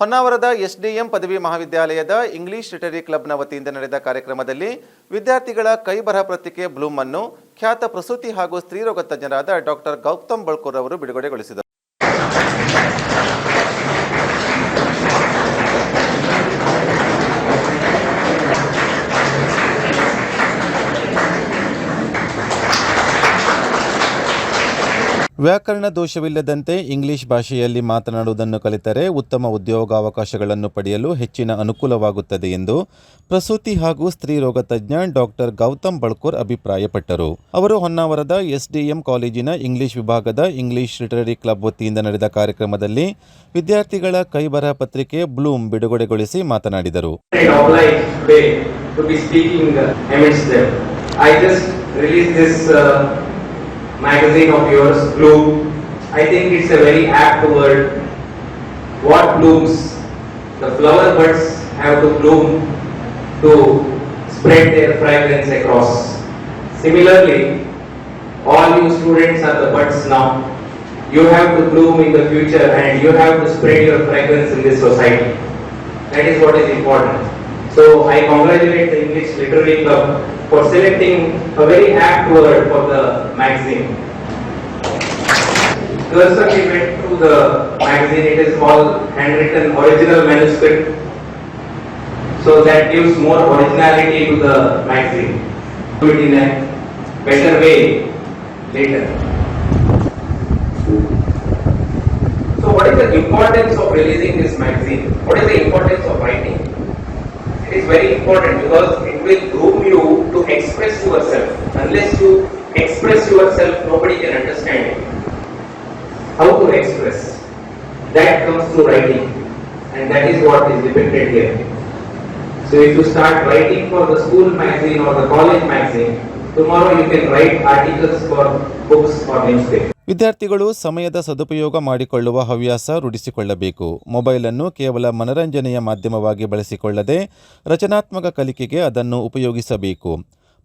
ಹೊನ್ನಾವರದ SDM ಪದವಿ ಮಹಾವಿದ್ಯಾಲಯದ English ಲಿಟರಿ ಕ್ಲಬ್ನ ವತಿಯಿಂದ ನಡೆದ ಕಾರ್ಯಕ್ರಮದಲ್ಲಿ ವಿದ್ಯಾರ್ಥಿಗಳ ಕೈಬರಹ ಪ್ರತಿಕೆ ಬ್ಲೂಮ್ ಅನ್ನು ಖ್ಯಾತ ಪ್ರಸೂತಿ ಹಾಗೂ ಸ್ತ್ರೀರೋಗ ತಜ್ಞರಾದ ಡಾಕ್ಟರ್ ಗೌತಮ್ ಬಳ್ಕೂರ್ ಅವರು ಬಿಡುಗಡೆಗೊಳಿಸಿದರು. ವ್ಯಾಕರಣ ದೋಷವಿಲ್ಲದಂತೆ ಇಂಗ್ಲಿಷ್ ಭಾಷೆಯಲ್ಲಿ ಮಾತನಾಡುವುದನ್ನು ಕಲಿತರೆ ಉತ್ತಮ ಉದ್ಯೋಗಾವಕಾಶಗಳನ್ನು ಪಡೆಯಲು ಹೆಚ್ಚಿನ ಅನುಕೂಲವಾಗುತ್ತದೆ ಎಂದು ಪ್ರಸೂತಿ ಹಾಗೂ ಸ್ತ್ರೀ ರೋಗ ತಜ್ಞ ಡಾಕ್ಟರ್ ಗೌತಮ್ ಬಳ್ಕೂರ್ ಅಭಿಪ್ರಾಯಪಟ್ಟರು ಅವರು ಹೊನ್ನಾವರದ ಎಸ್ಡಿಎಂ ಕಾಲೇಜಿನ ಇಂಗ್ಲಿಷ್ ವಿಭಾಗದ ಇಂಗ್ಲಿಷ್ ಲಿಟರರಿ ಕ್ಲಬ್ ವತಿಯಿಂದ ನಡೆದ ಕಾರ್ಯಕ್ರಮದಲ್ಲಿ ವಿದ್ಯಾರ್ಥಿಗಳ ಕೈಬರಹ ಪತ್ರಿಕೆ ಬ್ಲೂಮ್ ಬಿಡುಗಡೆಗೊಳಿಸಿ ಮಾತನಾಡಿದರು. I just released this uh, magazine of yours, Bloom. I think it's a very apt word. What blooms? The flower buds have to bloom to spread their fragrance across. Similarly, all you students are the buds now. You have to bloom in the future and you have to spread your fragrance in this society. That is what is important. So I congratulate the English Literary Club for selecting a very apt word for the magazine. Cursor we went through the magazine, it is all handwritten original manuscript. So that gives more originality to the magazine. Do it in a better way later. So what is the importance of releasing this magazine? What is the importance of writing? It is very important because it will to express yourself. Unless you express yourself, nobody can understand it. How to express? That comes through writing. And that is what is depicted here. So if you start writing for the school magazine or the college magazine, tomorrow you can write articles for books or newspapers. ವಿದ್ಯಾರ್ಥಿಗಳು ಸಮಯದ ಸದುಪಯೋಗ ಮಾಡಿಕೊಳ್ಳುವ ಹವ್ಯಾಸ ರೂಢಿಸಿಕೊಳ್ಳಬೇಕು mobile ಅನ್ನು ಕೇವಲ ಮನರಂಜನೆಯ ಮಾಧ್ಯಮವಾಗಿ ಬಳಸಿಕೊಳ್ಳದೆ ರಚನಾತ್ಮಕ ಕಲಿಕೆಗೆ ಅದನ್ನು ಉಪಯೋಗಿಸಬೇಕು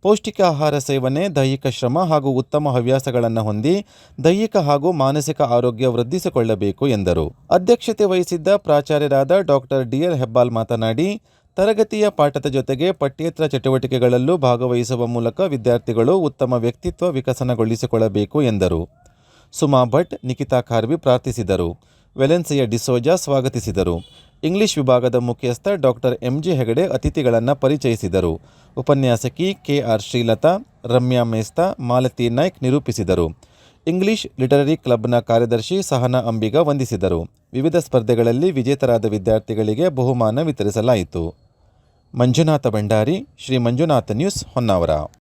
ಪೌಷ್ಟಿಕ ಆಹಾರ ಸೇವನೆ, ದೈಹಿಕ ಶ್ರಮ ಹಾಗೂ ಉತ್ತಮ ಹವ್ಯಾಸಗಳನ್ನು ಹೊಂದಿ ದೈಹಿಕ ಹಾಗೂ ಮಾನಸಿಕ ಆರೋಗ್ಯ ವೃದ್ಧಿಸಿಕೊಳ್ಳಬೇಕು ಎಂದರು. ಅಧ್ಯಕ್ಷತೆ ವಹಿಸಿದ್ದ ಪ್ರಾಚಾರ್ಯರಾದ ಡಾಕ್ಟರ್ ಡಿಎಲ್ ಹೆಬ್ಬಾಲ್ ಮಾತನಾಡಿ, ತರಗತಿಯ ಪಾಠದ ಜೊತೆಗೆ ಪಠ್ಯೇತರ ಚಟುವಟಿಕೆಗಳಲ್ಲೂ ಭಾಗವಹಿಸುವ ಮೂಲಕ ವಿದ್ಯಾರ್ಥಿಗಳು ಉತ್ತಮ ವ್ಯಕ್ತಿತ್ವ ವಿಕಸನಗೊಳಿಸಿಕೊಳ್ಳಬೇಕು ಎಂದರು. ಸುಮಾ ಭಟ್ ನಿಖಿತಾ ಖಾರ್ವಿ ಪ್ರಾರ್ಥಿಸಿದರು. ವೆಲೆನ್ಸಿಯ ಡಿಸೋಜಾ ಸ್ವಾಗತಿಸಿದರು. ಇಂಗ್ಲಿಷ್ ವಿಭಾಗದ ಮುಖ್ಯಸ್ಥ ಡಾಕ್ಟರ್ ಎಂಜಿ ಹೆಗಡೆ ಅತಿಥಿಗಳನ್ನು ಪರಿಚಯಿಸಿದರು. ಉಪನ್ಯಾಸಕಿ ಕೆಆರ್ ಶ್ರೀಲತಾ, ರಮ್ಯಾ ಮೇಸ್ತಾ, ಮಾಲತಿ ನಾಯ್ಕ್ ನಿರೂಪಿಸಿದರು. ಇಂಗ್ಲಿಷ್ ಲಿಟರರಿ ಕ್ಲಬ್ನ ಕಾರ್ಯದರ್ಶಿ ಸಹನಾ ಅಂಬಿಗ ವಂದಿಸಿದರು. ವಿವಿಧ ಸ್ಪರ್ಧೆಗಳಲ್ಲಿ ವಿಜೇತರಾದ ವಿದ್ಯಾರ್ಥಿಗಳಿಗೆ ಬಹುಮಾನ ವಿತರಿಸಲಾಯಿತು. ಮಂಜುನಾಥ ಭಂಡಾರಿ, ಶ್ರೀ ಮಂಜುನಾಥ ನ್ಯೂಸ್ ಹೊನ್ನಾವರ.